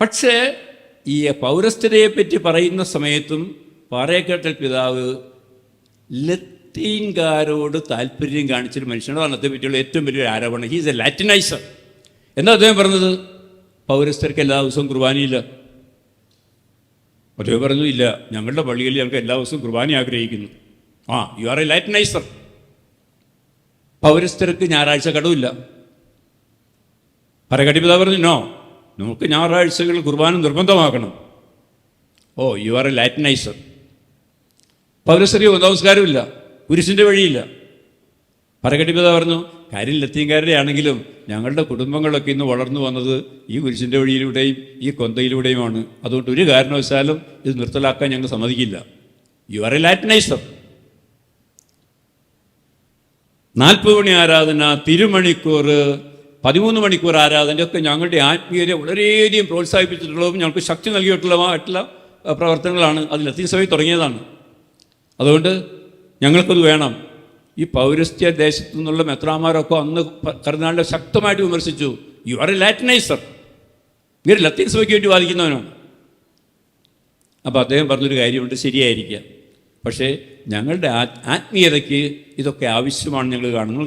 പക്ഷേ ഈ പൗരസ്ഥരെ പറ്റി പറയുന്ന സമയത്തും പാറേക്കട്ടൽ പിതാവ് ലത്തീൻകാരോട് താല്പര്യം കാണിച്ചൊരു മനുഷ്യനാണ്. അദ്ദേഹത്തെ പറ്റിയുള്ള ഏറ്റവും വലിയൊരു ആരോപണം. ഹീസ് എ ലാറ്റിനൈസർ എന്താ അദ്ദേഹം പറഞ്ഞത്? പൗരസ്ഥർക്ക് എല്ലാ ദിവസവും കുർബാനയില്ല. അദ്ദേഹം പറഞ്ഞു ഇല്ല ഞങ്ങളുടെ പള്ളിയിൽ ഞങ്ങൾക്ക് എല്ലാ ദിവസവും കുർബാന ആഗ്രഹിക്കുന്നു. ആ യു ആർ എ ലാറ്റിനൈസർ പൗരസ്ഥർക്ക് ഞായറാഴ്ച കടവില്ല. പരകടി പിതാവ് പറഞ്ഞു നോ നമുക്ക് ഞായറാഴ്ചകൾ കുർബാന നിർബന്ധമാക്കണം ഓ യു ആർ എ ലാറ്റിനൈസർ പൗരസ്ത്രീയോ നമസ്കാരമില്ല കുരിശിന്റെ വഴിയില്ല. പരകടിപ്പിത പറഞ്ഞു കാര്യം ലത്തീൻകാരുടെ ആണെങ്കിലും ഞങ്ങളുടെ കുടുംബങ്ങളൊക്കെ ഇന്ന് വളർന്നു വന്നത് ഈ കുരിശിന്റെ വഴിയിലൂടെയും ഈ കൊന്തയിലൂടെയുമാണ്. അതുകൊണ്ട് ഒരു കാരണവശാലും ഇത് നിർത്തലാക്കാൻ ഞങ്ങൾ സമ്മതിക്കില്ല. യു ആർ എ ലാറ്റിനൈസർ നാൽപ്പത് മണി ആരാധന തിരുമണിക്കൂർ പതിമൂന്ന് മണിക്കൂർ ആരാധനയൊക്കെ ഞങ്ങളുടെ ആത്മീയരെ വളരെയധികം പ്രോത്സാഹിപ്പിച്ചിട്ടുള്ളതും ഞങ്ങൾക്ക് ശക്തി നൽകിയിട്ടുള്ളതുമായിട്ടുള്ള പ്രവർത്തനങ്ങളാണ് അത് ലത്തീൻ തുടങ്ങിയതാണ്. അതുകൊണ്ട് ഞങ്ങൾക്കത് വേണം. ഈ പൗരസ്ത്യ ദേശത്തു നിന്നുള്ള മെത്രാമാരൊക്കെ അന്ന് കരുനാളിനെ ശക്തമായിട്ട് വിമർശിച്ചു. യു ആർ എ ലാറ്റിനൈസർ ഇങ്ങനെ ലത്തീൻ സഭയ്ക്ക് വേണ്ടി വാദിക്കുന്നവനാണ്. അപ്പോൾ അദ്ദേഹം പറഞ്ഞൊരു കാര്യമുണ്ട് ശരിയായിരിക്കുക. പക്ഷേ ഞങ്ങളുടെ ആത്മീയതയ്ക്ക് ഇതൊക്കെ ആവശ്യമാണ് ഞങ്ങൾ കാണുന്നത്